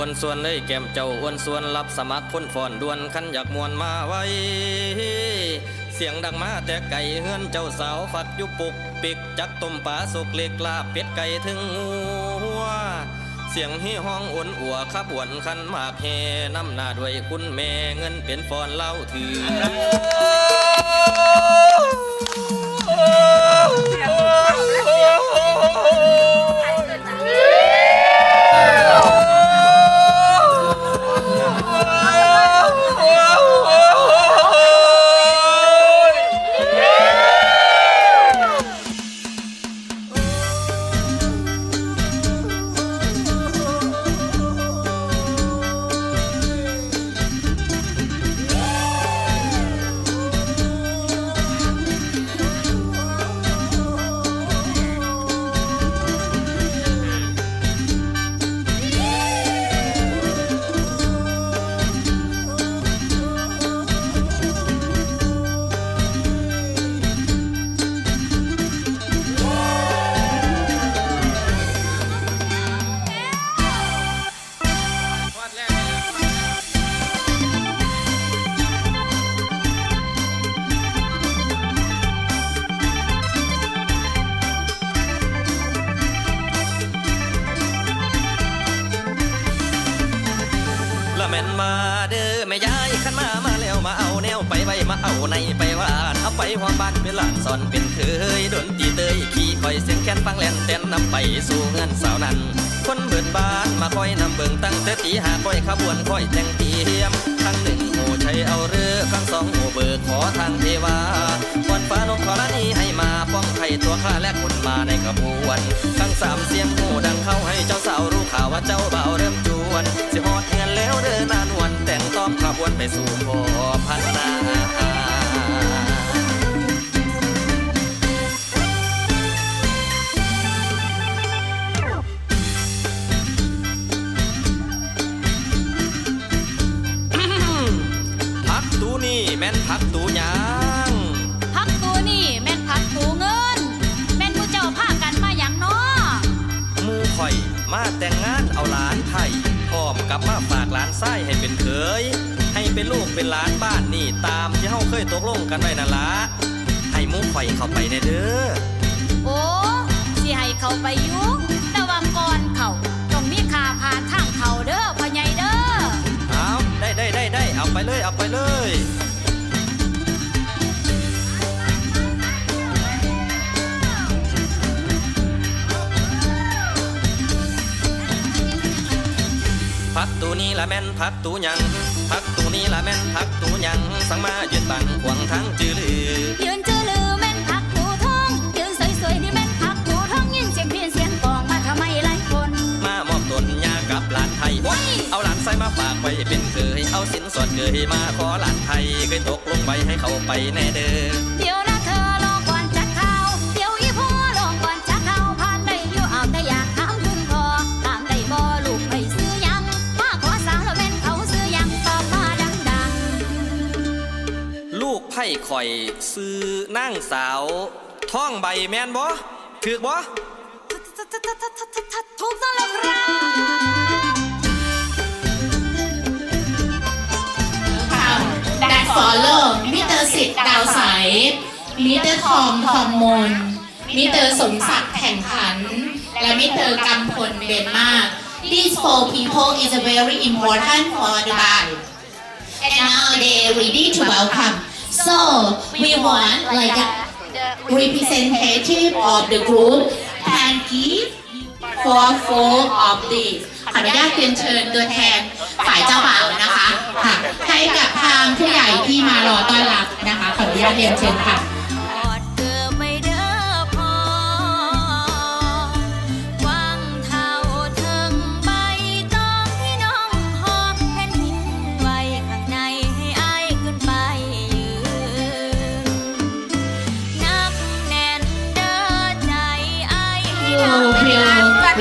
อวนส่วนเลยแก้มเจ้าอ้วนส่วนรับสมัครคนฟอนดวนขันอยากมวนมาไว้ เสียงดังมาแต่ไก่เฮือนเจ้าสาวฝักยู่ปุกปิกจักต้มปลาสุกเล็กลาเป็ดไก่ถึงหัวเสียงฮี่ห้องอ้วนอัวขับหวนคันมากเฮน้ำหน้าด้วยคุณแม่เงินเป็นฟอนเล่าถือ ละแม่นมาเด้อแม่ยายขันมามาแล้วมาเอาแนวไปไว้มาเอาในไปว่านเอาไปหัวบ้านเป็นหลานสอนเป็นเคยดนตีเตยขี่คอยเสียงแค้นฟังแล่นเต้นนำไปสู่เงินสาวนั้น คนเบิดบ้านมาคอยนำเบิ่งตั้งแต่ตีหาคอยขบวนคอยแต่งเตรียมครั้งหนึ่งโหชัยเอาเรือครั้งสองโหเบิกขอทางเทวาก่อนฟ้านกขอละนี้ให้มาป้อง ตัวข้าและคนมาในขบวนครั้งสามเสียงโหดังเข้าให้เจ้าสาวรู้ข่าวว่าเจ้าบ่าวเริ่มจวน สิฮอดเงินแล้วเดินนานวันแต่งต้อมขบวนไปสู่พอพันนาพักตูนี่แม่นพักตูยา เป็นลูกเป็นหลานบ้านนี่ตามที่เฮาเคยตกลงกันไว้นั่นละให้หมูข่อยเข้าไปในเด้อ โอ้สิให้เขาไปอยุแต่ว่าก่อนเขาต้องมีค่าผ่านทางเขาเด้อพ่อใหญ่เด้อ เอาได้ได้ได้ได้เอาไปเลยเอาไปเลย พักตูนี้ละแม่นพักตูหยัง พักตูนี้ละแม่นพักตูหยังสังมายืนตังขวางทั้งจือลือยืนจือลือแม่นพักตูทองยืนสวยๆนี่แม่นพักตูทองยินเสียงเพียนเสียงกลองมาทำไมหลายคน มามอบตนยากับหลานไทยว้ายเอาหลานใส่มาฝากไว้เป็นเคยเอาสินสอดเคยมาขอหลานไทยเคยตกลงไปให้เขาไปแน่เด้อ ข่อยซื้อนั่งสาวท่องใบแมนบ่ถือบ่ถูกต้องแล้วครับแดนฟอลโล่มิเตอร์สิทธิ์ดาวใสมิเตอร์ทอมทอมมนมิเตอร์สมศักดิ์แข่งขัน และมิเตอร์กำพลเบนมาก These four people is very important for the band and now they ready to welcome so we want like a representative of the group can give for four of these ขออนุญาตเรียนเชิญตัวแทนฝ่ายเจ้าบ่าวนะคะค่ะให้กับทางผู้ใหญ่ที่มารอต้อนรับนะคะ ขออนุญาตเรียนเชิญค่ะ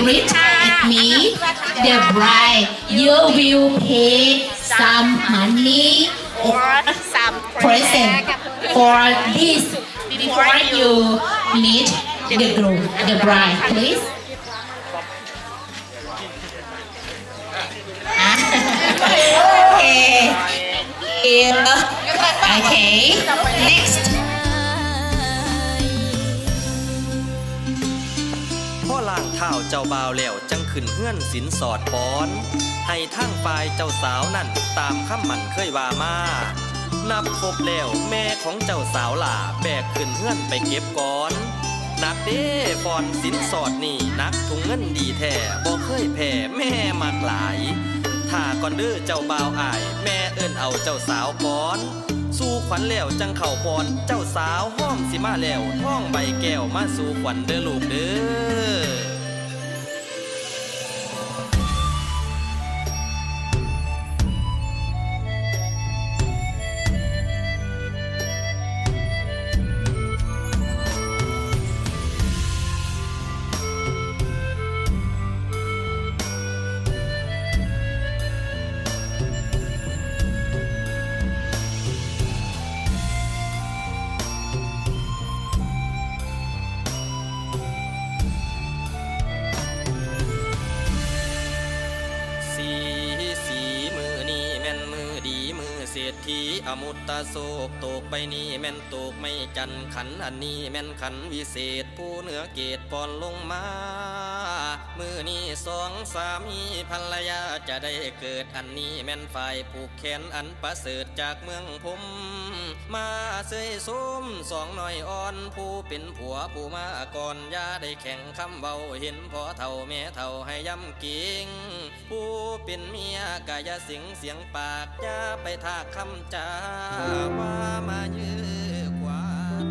will me the bride you will pay some money or some present for this before you meet the groom the bride please okay. Okay. Next. เท้าเจ้าบ่าวแล้วจังขึ้นเฮื่อนสินสอดปอน ให้ทั้งฝ่ายเจ้าสาวนั่นตามคำมันเคยว่ามานับครบแล้วแม่ของเจ้าสาวหล่าแบกขึ้นเฮื่อนไปเก็บก่อนนักเด้ฟอนสินสอดนี่นักถุงเงินดีแท้บ่เคยแพ้แม่มากหลายถ้าก่อนเด้อเจ้าบ่าวอาย แม่เอิ้นเอาเจ้าสาวก่อน สู่ขวัญแล้วจังเข่าปอน เจ้าสาวห้อมสิมาแล้วท่องใบแก้วมาสู่ขวัญเด้อลูกเด้อ อมุตตะโศกตกใบนี้แม่นตกไม่จันขันอันนี้แม่นขันวิเศษผู้เหนือเกตปอนลงมา มือนี้สองสามีภรรยาจะได้เกิดอันนี้แม่นฝ่ายผูกแขนอันประเสริฐจากเมืองพมมาเสยส้มสองหน่อยอ่อนผู้เป็นผัวผู้มาก่อนย่าได้แข่งคำเบาเห็นพอเท่าแม่เท่าให้ย้ำกิ่งผู้เป็นเมียกายสิงเสียงปากย่าไปทากคำจาว่ามายื้อควัน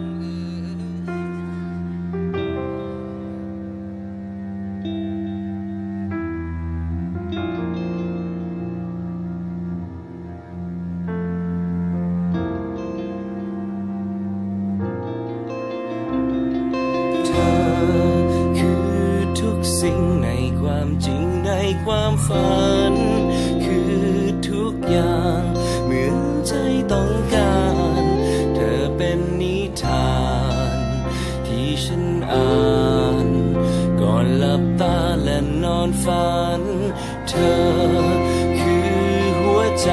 เธอคือทุกสิ่งในความจริงในความฝัน คือทุกอย่าง ใจต้องการ เธอเป็นนิทาน ที่ฉันอ่านก่อนหลับตาและนอนฝัน เธอคือหัวใจ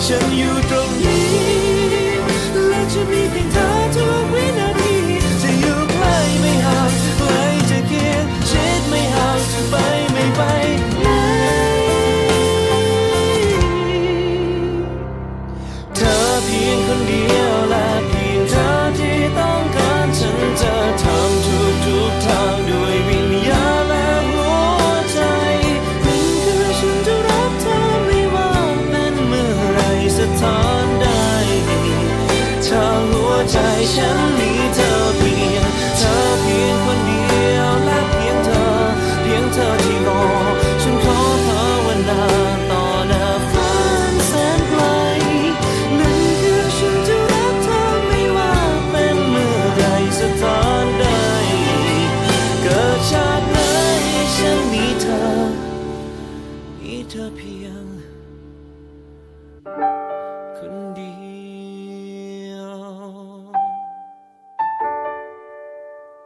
Shall you draw?